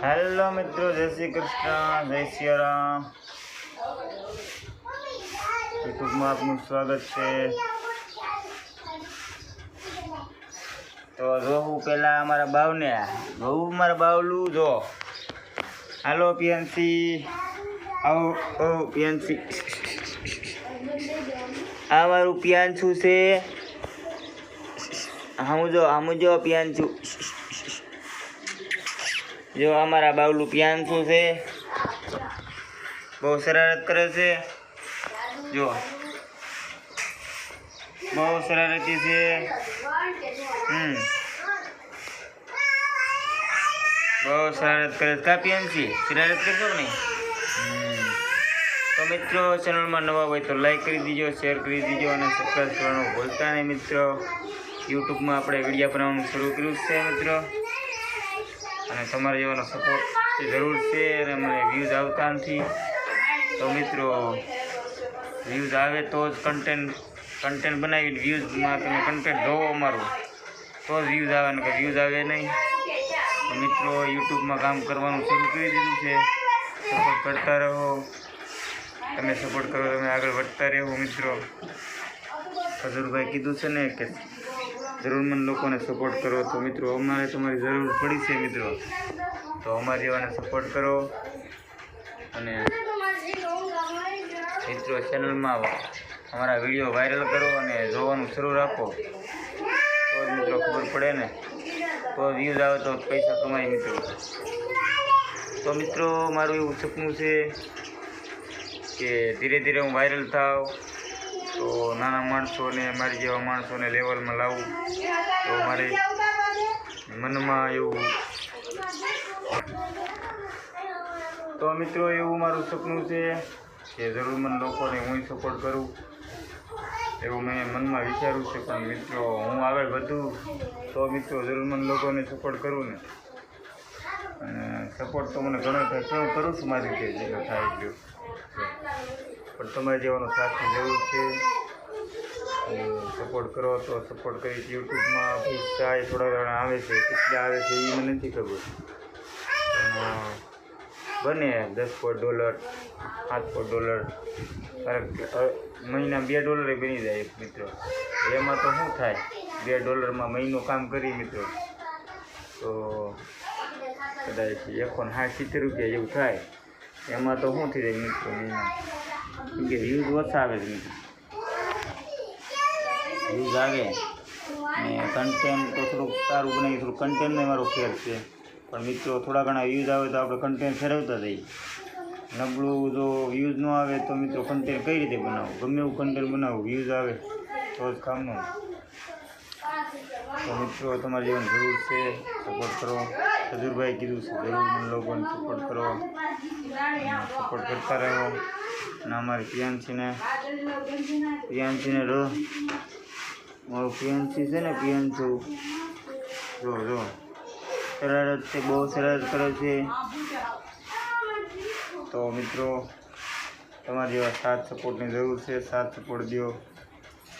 Hello મિત્રો જય શ્રી કૃષ્ણ જય સિયારામ યુટ્યુબમાં આપનું સ્વાગત છે તો જો હું પેલા અમારા બાવને બહુ મારા બાવલું જો હાલો પિયન્સી આવો ઓ પિયન્સી આ મારું પિયાનછું છે હું જો હું જો પિયાનછું જો અમારા બાવલું પિયાનછું છે. બહુ શરારત કરે છે. જો. બહુ શરારતી છે. હમ. બહુ શરારત કરે છે. કા પિયાનસી? શરારત કરશો કે નહીં. તો મિત્રો, ચેનલમાં નવા હોય તો લાઈક કરી દીજો, શેર કરી દીજો અને સબસ્ક્રાઈબ કરવાનું ભૂલતા નહીં મિત્રો. યુટ્યુબમાં આપણે વીડિયો બનાવવાનું શરૂ કર્યું છે મિત્રો. અને તમારે જેવાનો સપોર્ટ જરૂર છે અને અમને વ્યૂઝ આવતા નથી. તો મિત્રો વ્યૂઝ આવે તો જ કન્ટેન્ટ કન્ટેન્ટ બનાવીને વ્યૂઝમાં તમે કન્ટેન્ટ જોવો અમારું. તો જ વ્યૂઝ આવે ને કે વ્યૂઝ આવે નહીં. તો મિત્રો યુટ્યુબમાં કામ કરવાનું શરૂ કરી દીધું છે. સપોર્ટ કરતા રહો. તમે સપોર્ટ કરો, તમે આગળ વધતા રહો મિત્રો. હજુરભાઈ કીધું છે ને કે જરૂરમંદ લોકોને સપોર્ટ કરો. તો મિત્રો, અમારે તમારી જરૂર પડી છે મિત્રો. તો અમારી જેવાને સપોર્ટ કરો. અને મિત્રો ચેનલમાં અમારા વીડિયો વાયરલ કરો અને જોવાનું શરૂ રાખો. તો મિત્રો ખબર પડે ને. તો વ્યૂઝ આવે તો પૈસા કમાય મિત્રો. તો મિત્રો, મારું એવું સપનું છે કે ધીરે ધીરે હું વાયરલ થાવ. તો નાના માણસોને, મારી જેવા માણસોને લેવલમાં લાવું, તો મારે મનમાં એવું તો મિત્રો, એવું મારું સપનું છે કે જરૂરમંદ લોકોને હું સપોર્ટ કરું, એવું મેં મનમાં વિચાર્યું છે. પણ મિત્રો, હું આગળ વધું, તો મિત્રો જરૂરમંદ લોકોને સપોર્ટ કરું ને. અને સપોર્ટ તો મને ઘણો કરું છું મારી રીતે, જેટલો થાય એટલું. પણ તમારે જેવાનો સાથની જરૂર છે સપોર્ટ કરો તો સપોર્ટ કરી યુટ્યુબમાં પૈસા એ થોડા ઘણા આવે છે, કેટલા આવે છે એ મને નથી ખબર. બને દસ પોઈન્ટ ડોલર સાત પોઈન્ટ ડોલર. મહિના બે ડોલરે બની જાય એક મિત્રો. એમાં તો શું થાય? બે ડોલરમાં મહિનો કામ કરી મિત્રો. તો કદાચ એકો ને સાઠ, સિત્તેર રૂપિયા જેવું થાય. એમાં તો શું થઈ જાય મિત્રો મહિના કે વ્યૂઝ ઓછા આવે છે. વ્યૂઝ આવે. ને કન્ટેન્ટ તો થોડુંક સારું બનાવી થોડું કન્ટેન્ટનો મારો ફેર છે. પણ મિત્રો, થોડા ઘણા વ્યૂઝ આવે તો આપણે કન્ટેન્ટ ફેરવતા જઈએ. નબળું જો વ્યૂઝ ન આવે તો મિત્રો કન્ટેન્ટ કઈ રીતે બનાવું ગમે એવું કન્ટેન્ટ બનાવું વ્યૂઝ આવે તો જ કામનું તો મિત્રો, તમારી જીવન જરૂર છે સપોર્ટ કરો. ખજૂરભાઈ કીધું છે, જરૂર લોકોને સપોર્ટ કરો. સપોર્ટ કરતા રહો. અને અમારી પ્રિયાંશીને પ્રિયાંશીને રો મારું પ્રિયાંશી છે ને પ્રિયાંશુ રો જો. શરારત છે, બહુ શરારત કરે છે. તો મિત્રો, તમારા જેવા સાથ સપોર્ટની જરૂર છે, સાથ સપોર્ટ દો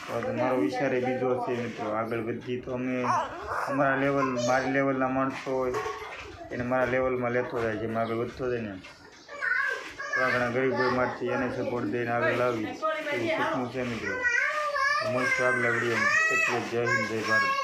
તો મારો વિચાર એ બીજો છે, મિત્રો. આગળ વધી તો અમે અમારા લેવલ મારી લેવલના માણસો હોય, એને મારા લેવલમાં લેતો જાય, જેમ આગળ વધતો જાય ને ઘણા ગરીબ હોય મારથી એને સપોર્ટ દઈને આગળ લાવી. એવું સપનું છે મિત્રો? મળશું આગલા એમ એટલે જય હિન્દ, જય ભારત.